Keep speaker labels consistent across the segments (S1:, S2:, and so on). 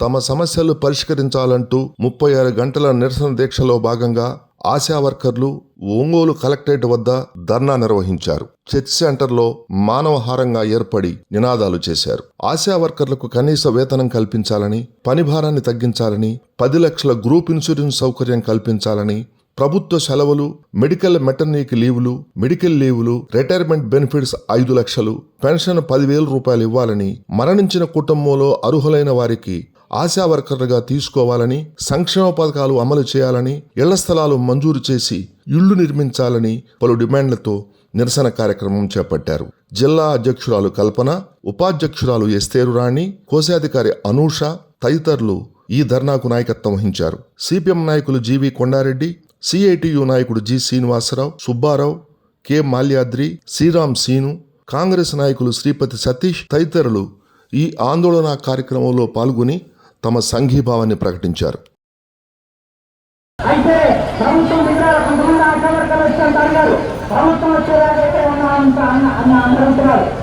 S1: తమ సమస్యలు పరిష్కరించాలంటూ ముప్పై ఆరు గంటల నిరసన దీక్షలో భాగంగా ఆశా వర్కర్లు ఒంగోలు కలెక్టరేట్ వద్ద ధర్నా నిర్వహించారు. చర్చ్ సెంటర్లో మానవహారంగా ఏర్పడి నినాదాలు చేశారు. ఆశా వర్కర్లకు కనీస వేతనం కల్పించాలని పని భారాన్ని తగ్గించాలని పది లక్షల గ్రూప్ ఇన్సూరెన్స్ సౌకర్యం కల్పించాలని ప్రభుత్వ సెలవులు మెడికల్ మెటర్నిటీ లీవులు మెడికల్ లీవులు రిటైర్మెంట్ బెనిఫిట్స్ ఐదు లక్షలు పెన్షన్ పదివేల రూపాయలు ఇవ్వాలని మరణించిన కుటుంబంలో అర్హులైన వారికి ఆశా వర్కర్లుగా తీసుకోవాలని సంక్షేమ పథకాలు అమలు చేయాలని ఇళ్ళ స్థలాలు మంజూరు చేసి ఇళ్ళు నిర్మించాలని పలు డిమాండ్లతో నిరసన కార్యక్రమం చేపట్టారు. జిల్లా అధ్యక్షురాలు కల్పన ఉపాధ్యక్షురాలు ఎస్తేరు రాణి కోశాధికారి అనూష తదితరులు ఈ ధర్నాకు నాయకత్వం వహించారు. సిపిఎం నాయకులు జీవి కొండారెడ్డి సిఐటియు నాయకుడు జి శ్రీనివాసరావు సుబ్బారావు కె మాల్యాద్రి శ్రీరామ్ సీను కాంగ్రెస్ నాయకులు శ్రీపతి సతీష్ తదితరులు ఈ ఆందోళన కార్యక్రమంలో పాల్గొని తమ సంఘీభావాన్ని ప్రకటించారు.
S2: అయితే ప్రభుత్వం కొంతమంది వచ్చి అడిగారు ప్రభుత్వం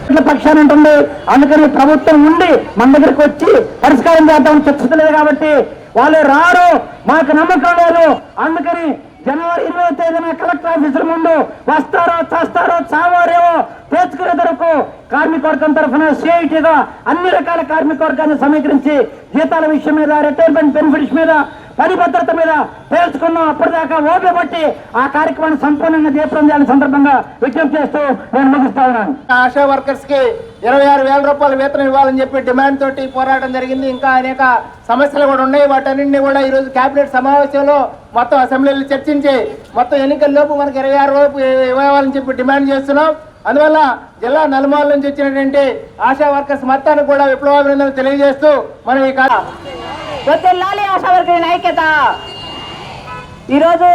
S2: ఇట్ల పక్షాన్ని ఉంటుంది. అందుకని ప్రభుత్వం ఉండి మన దగ్గరికి వచ్చి పరిష్కారం చేద్దామని చర్చించలేదు కాబట్టి వాళ్ళు రారు. మాకు నమ్మకం లేదు. అందుకని జనవరి ఇరవై తేదీన కలెక్టర్ ఆఫీసుల ముందు వస్తారో చేస్తారో చావారేమో తెచ్చుకునే తరకు కార్మికవర్గం తరఫున సిఐటిగా అన్ని రకాల కార్మికవర్గాన్ని సమీకరించి జీతాల విషయం మీద రిటైర్మెంట్ బెనిఫిట్స్ మీద పని భద్రత మీద పేర్చుకున్నాం అప్పటిదాకా ఓట్లు బట్టి ఆ కార్యక్రమాన్ని సంపూర్ణంగా దీపం చేయాలని సందర్భంగా విజ్ఞప్తి చేస్తూ నేను ముగిస్తా ఉన్నాను.
S3: ఆశా వర్కర్స్కి ఇరవై ఆరు వేల రూపాయల వేతనం ఇవ్వాలని చెప్పి డిమాండ్ తోటి పోరాటం జరిగింది. ఇంకా అనేక సమస్యలు కూడా ఉన్నాయి. వాటన్నింటినీ కూడా ఈ రోజు కేబినెట్ సమావేశంలో మొత్తం అసెంబ్లీలో చర్చించి మొత్తం ఎన్నికల్లోపు మనకి ఇరవై ఆరు లోపు ఇవ్వాలని చెప్పి డిమాండ్ చేస్తున్నాం. అందువల్ల జిల్లా నలుమూల నుంచి వచ్చినటువంటి ఆశా వర్కర్స్ మొత్తానికి కూడా విప్లవాభినందనలు తెలియజేస్తూ మనం ఈ
S4: వద్దెల్లాలి ఆశా వర్కర్ల ఐక్యత ఈరోజు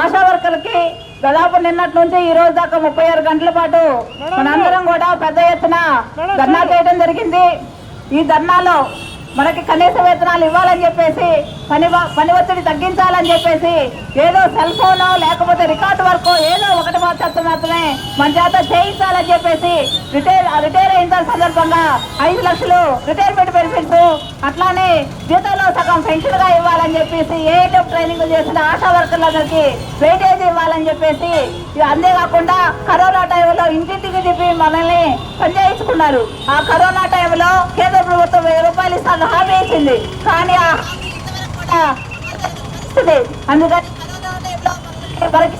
S4: ఆశా వర్కర్లకి దాదాపు నిన్నటి నుంచి ఈ రోజు దాకా ముప్పై ఆరు గంటల పాటు మనందరం కూడా పెద్ద ఎత్తున ధర్నా చేయడం జరిగింది. ఈ ధర్నాలో మనకి కనీస వేతనాలు ఇవ్వాలని చెప్పేసి పని పని ఒత్తిడి తగ్గించాలని చెప్పేసి ఏదో సెల్ ఫోనో లేకపోతే రికార్డు వర్క్ ఏదో ఒకటి మాత్రం మాత్రమే మన చేత చేయించాలని చెప్పేసి రిటైర్ రిటైర్ అయిన సందర్భంగా ఐదు లక్షలు రిటైర్మెంట్ బెనిఫిట్స్ అట్లానే జీతంలో సగం పెన్షన్గా ఇవ్వాలని చెప్పేసి ఏఐటప్ ట్రైనింగ్ చేసిన ఆశా వర్కర్లందరికీ వెయిటేజ్ ఇవ్వాలని చెప్పేసి అంతేకాకుండా కరోనా టైంలో ఇంటింటికి చెప్పి మనల్ని పనిచేయించుకున్నారు ఆ కరోనా టైంలో కేంద్ర ప్రభుత్వం వెయ్యి రూపాయలు ఇస్తాను హామీ కానీ ఆ అందుకని మనకి